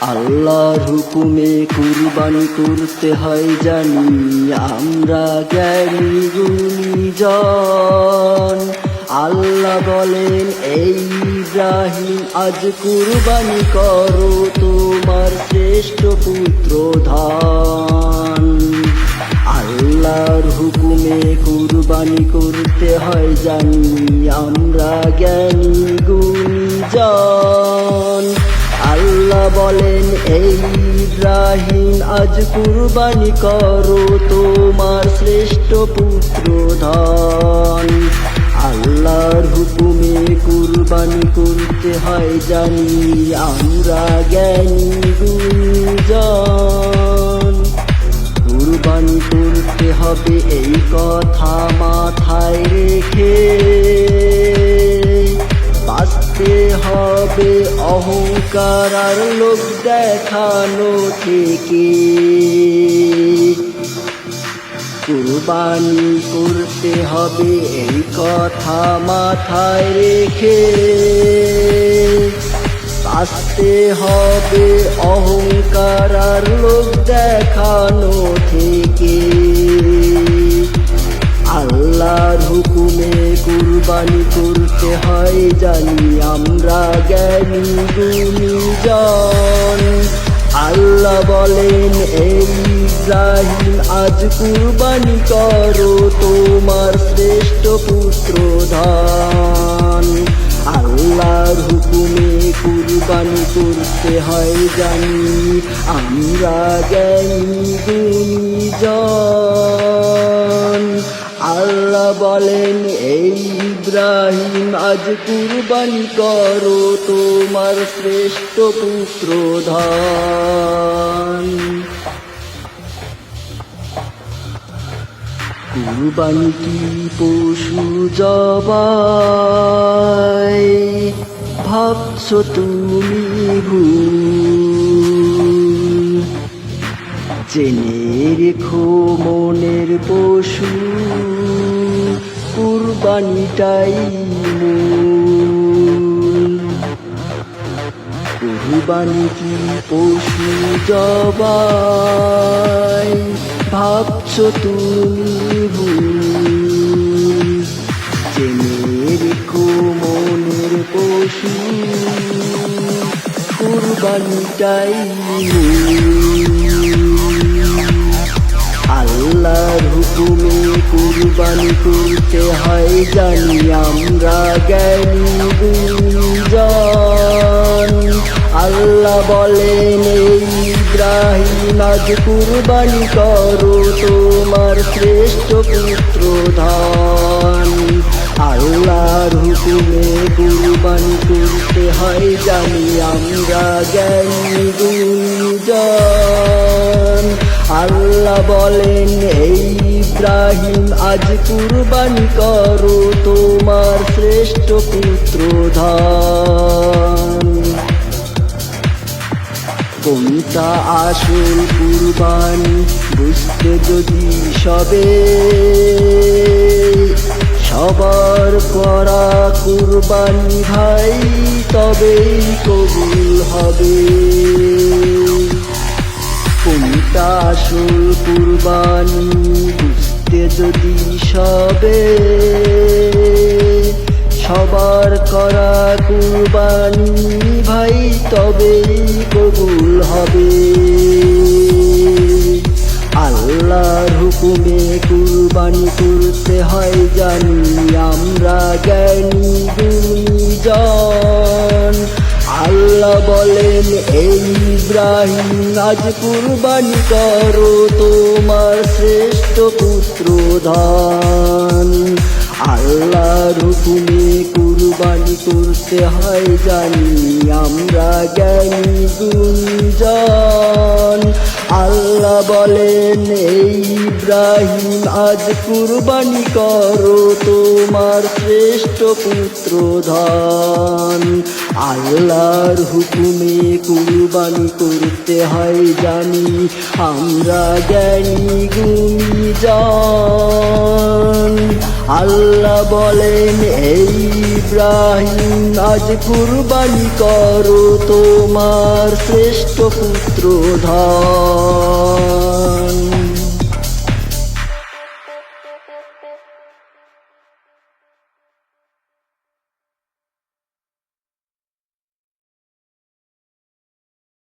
আল্লাহর হুকুমে কুরবানি করতে হয় জানি, আমরা জ্ঞানী গুণীজন। আল্লাহ বলেন, এই ইব্রাহিম, আজ কুরবানি করো তোমার শ্রেষ্ঠ পুত্র ধান। আল্লাহর হুকুমে কুরবানি করতে হয় জানি, আমরা জ্ঞানী গুণীজন। আল্লাহ বলেন, এই ইব্রাহিম, আজ কুরবানি করো তোমার শ্রেষ্ঠ পুত্র ধন। আল্লাহর হুকুমে কুরবানি করতে হয় জানি, আমরা জ্ঞানী গুণীজন কুরবানি করতে হবে, এই কথা মাথায় অহংকার আর লোক দেখানো থেকে কুরবানি করতে হবে, এই কথা মাথায় রেখে। বাঁচতে হবে, অহংকার আর লোক দেখানো থেকে আল্লাহর হুকুমে কুরবানি করতে হয় জানি, আমরা জ্ঞানী গুণীজন। আল্লাহ বলেন এই ইব্রাহিম, আজ কুরবানি করো, তোমার শ্রেষ্ঠ পুত্র ধন। আল্লাহর হুকুমে কুরবানি করতে হয় জানি, আমরা জ্ঞানী গুণীজন। আল্লাহ বলেন, এই ইব্রাহিম, আজ কুরবানি করো, তোমার শ্রেষ্ঠ পুত্র ধন। কুরবানি কি পশু জবাই? ভাবছ তুমি জেনে রেখো মনের পশু। কুরবানিটাই কুরবানি কি পশু জবাই ভাবছ তুমি জেনে রেখো মনের পশু কুরবানিটাই কুরবানি করতে হয় জানি, আমরা জ্ঞানী গুঞ্জন আল্লাহ বলেন ইব্রাহিম কুরবানি করো তোমার শ্রেষ্ঠ পুত্র ধন। আল্লাহর হুকুমে কুরবানি করতে হয় জানি, আমরা জ্ঞানী গুঞ্জন আল্লাহ বলেন, এই ইব্রাহিম, আজ কুরবানি করো তোমার শ্রেষ্ঠ পুত্র কোনটা আসল কুরবানি, বুঝতে যদি সবে। সবার করা কুরবানি ভাই, তবেই কবুল হবে। কোনটা আসল কুরবানি বুঝতে যদি সবে সবার করা কুরবানি ভাই, তবেই কবুল হবে। আল্লাহর হুকুমে কুরবানি করতে হয় জানি বলেন এই ইব্রাহিম, আজ কুরবানি করো তোমার শ্রেষ্ঠ পুত্র ধন। আল্লাহর হুকুমে কুরবানি করতে হয় জানি, আমরা জ্ঞানী গুঞ্জন। আল্লাহ বলেন এই ইব্রাহিম, আজ কুরবানি করো তোমার শ্রেষ্ঠ পুত্র ধন। আল্লাহর হুকুমে কুরবানি করতে হয় জানি, আমরা জ্ঞানী গুণী জন আল্লাহ বলেন, এই ইব্রাহিম, আজ কুরবানি করো তোমার শ্রেষ্ঠ পুত্র ধন